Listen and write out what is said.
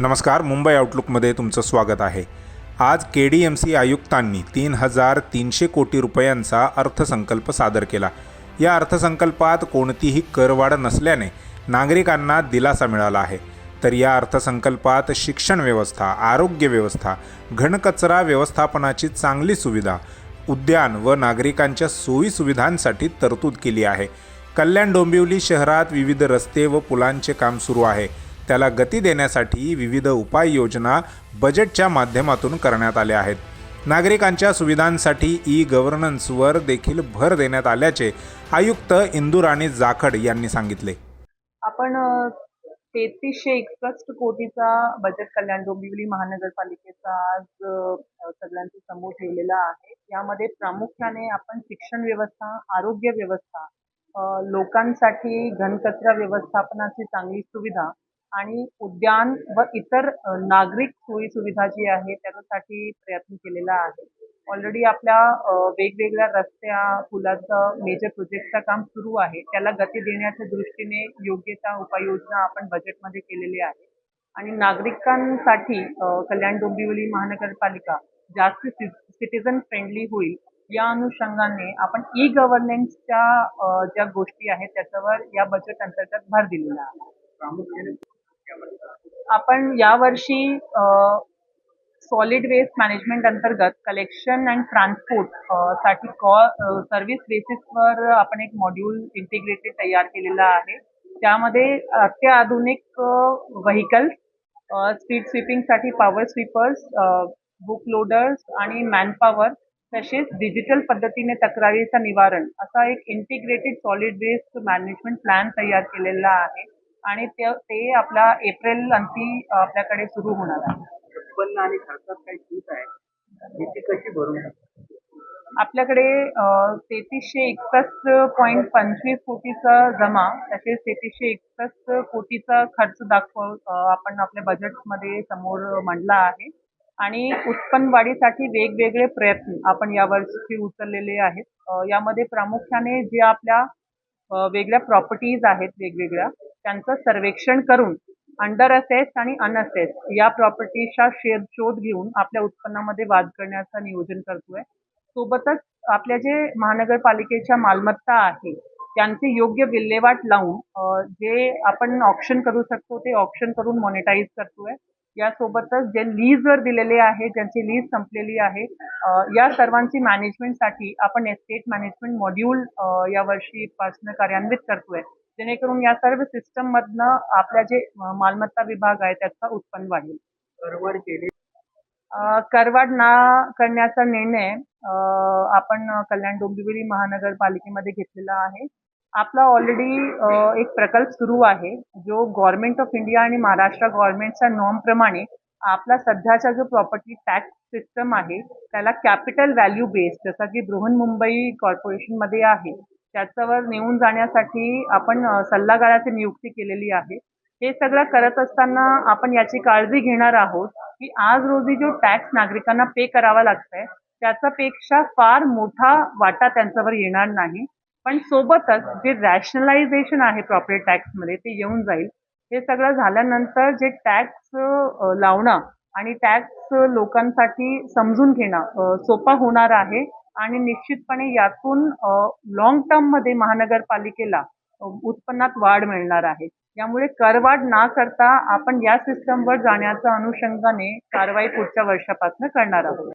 नमस्कार मुंबई आउटलुकमध्ये तुमचं स्वागत आहे. आज के डी एम सी आयुक्तांनी तीन हजार तीनशे कोटी रुपयांचा अर्थसंकल्प सादर केला. या अर्थसंकल्पात कोणतीही करवाढ नसल्याने नागरिकांना दिलासा मिळाला आहे. तर या अर्थसंकल्पात शिक्षण व्यवस्था आरोग्य व्यवस्था घनकचरा व्यवस्थापनाची चांगली सुविधा उद्यान व नागरिकांच्या सोयीसुविधांसाठी तरतूद केली आहे. कल्याण डोंबिवली शहरात विविध रस्ते व पुलांचे काम सुरू आहे. त्याला गती देण्यासाठी विविध उपाययोजना बजेटच्या माध्यमातून करण्यात आल्या आहेत. नागरिकांच्या सुविधांसाठी ई गव्हर्नन्सवर देखील भर देण्यात आल्याचे आयुक्त इंदुराणी जाखड यांनी सांगितले. आपण तेहतीसशे एकसष्ट कोटीचा बजेट कल्याण डोंबिवली महानगरपालिकेचा आज अ, समोर ठेवलेला आहे. यामध्ये प्रामुख्याने आपण शिक्षण व्यवस्था आरोग्य व्यवस्था लोकांसाठी घनकचरा व्यवस्थापनाची चांगली सुविधा आणि उद्यान व इतर नागरिक सोयी सुविधा जी आहे त्याच्यासाठी प्रयत्न केलेला आहे. ऑलरेडी आपल्या वेगवेगळ्या रस्त्या पुलाचं मेजर प्रोजेक्टचं काम सुरू आहे. त्याला गती देण्याच्या दृष्टीने योग्य त्या उपाययोजना आपण बजेटमध्ये केलेली आहे. आणि नागरिकांसाठी कल्याण डोंबिवली महानगरपालिका जास्त सिटिझन फ्रेंडली होईल. या अनुषंगाने आपण ई गव्हर्नन्सच्या ज्या गोष्टी आहेत त्याच्यावर या बजेट अंतर्गत भर दिलेला आहे. आपण यावर्षी सॉलिड वेस्ट मॅनेजमेंट अंतर्गत कलेक्शन अँड ट्रान्सपोर्टसाठी कॉ सर्व्हिस बेसिसवर आपण एक मॉड्यूल इंटिग्रेटेड तयार केलेला आहे. त्यामध्ये अत्याधुनिक व्हेकल्स स्पीड स्वीपिंगसाठी पॉवर स्वीपर्स बुक लोडर्स आणि मॅनपॉवर तसेच डिजिटल पद्धतीने तक्रारीचं निवारण असा एक integrated solid waste management plan तयार केलेला आहे. आणि ते ते आपला एप्रिल अंती आपल्याकडे सुरू होणार आहे. उत्पन्न आणि खर्चात काही सूट आहे? ती कशी आपल्याकडे तेहतीसशे एकसष्ट पॉईंट पंचवीस कोटीचा जमा तसेच तेहतीसशे एकसष्ट कोटीचा खर्च दाखव आपण आपल्या बजेटमध्ये समोर मांडला आहे. आणि उत्पन्न वाढीसाठी वेगवेगळे प्रयत्न आपण यावर्षी उचललेले आहेत. यामध्ये प्रामुख्याने जे आपल्या वेगळ्या प्रॉपर्टीज आहेत वेगवेगळ्या त्यांचं सर्वेक्षण करून अंडर असेस आणि अनअसेस या प्रॉपर्टीचा शेअर शोध घेऊन आपल्या उत्पन्नामध्ये वाद करण्याचं नियोजन करतोय. सोबतच आपल्या जे महानगरपालिकेच्या मालमत्ता आहे त्यांचे योग्य विल्हेवाट लावून जे आपण ऑप्शन करू शकतो ते ऑप्शन करून मॉनिटाईज करतोय. यासोबतच जे लीजवर दिलेले आहे ज्यांची लीज संपलेली आहे या सर्वांची मॅनेजमेंटसाठी आपण एस्टेट मॅनेजमेंट मॉड्यूल या वर्षीपासून कार्यान्वित करतोय. जेणेकरून या सर्व सिस्टम मधनं आपल्या जे मालमत्ता विभाग आहे त्याचा उत्पन्न वाढेल. करवड केली. करवाढ ना करण्याचा निर्णय आपण कल्याण डोंबिवली महानगरपालिकेमध्ये घेतलेला आहे. आपला ऑलरेडी एक प्रकल्प सुरू आहे जो गव्हर्नमेंट ऑफ इंडिया आणि महाराष्ट्र गव्हर्नमेंटच्या नॉर्म प्रमाणे आपला सध्याचा जो प्रॉपर्टी टॅक्स सिस्टम आहे त्याला कॅपिटल व्हॅल्यू बेस्ड जसा की बृहन्मुंबई कॉर्पोरेशनमध्ये आहे. त्याच्यावर नेऊन जाण्यासाठी आपण सल्लागाराची नियुक्ती केलेली आहे. हे सगळं करत असताना आपण याची काळजी घेणार आहोत की आज रोजी जो टॅक्स नागरिकांना पे करावा लागतंय त्याच्यापेक्षा फार मोठा वाटा त्यांच्यावर येणार नाही. पण सोबतच जे रॅशनलायझेशन आहे प्रॉपर्टी टॅक्समध्ये ते येऊन जाईल. हे सगळं झाल्यानंतर जे टॅक्स लावणं आणि टॅक्स लोकांसाठी समजून घेणं सोपा होणार आहे. आणि निश्चितपणे यातून लॉंग टर्ममध्ये महानगरपालिकेला उत्पन्नात वाढ मिळणार आहे. यामुळे करवाढ ना करता आपण या सिस्टमवर जाण्याच्या अनुषंगाने कारवाई पुढच्या वर्षापासून करणार आहोत.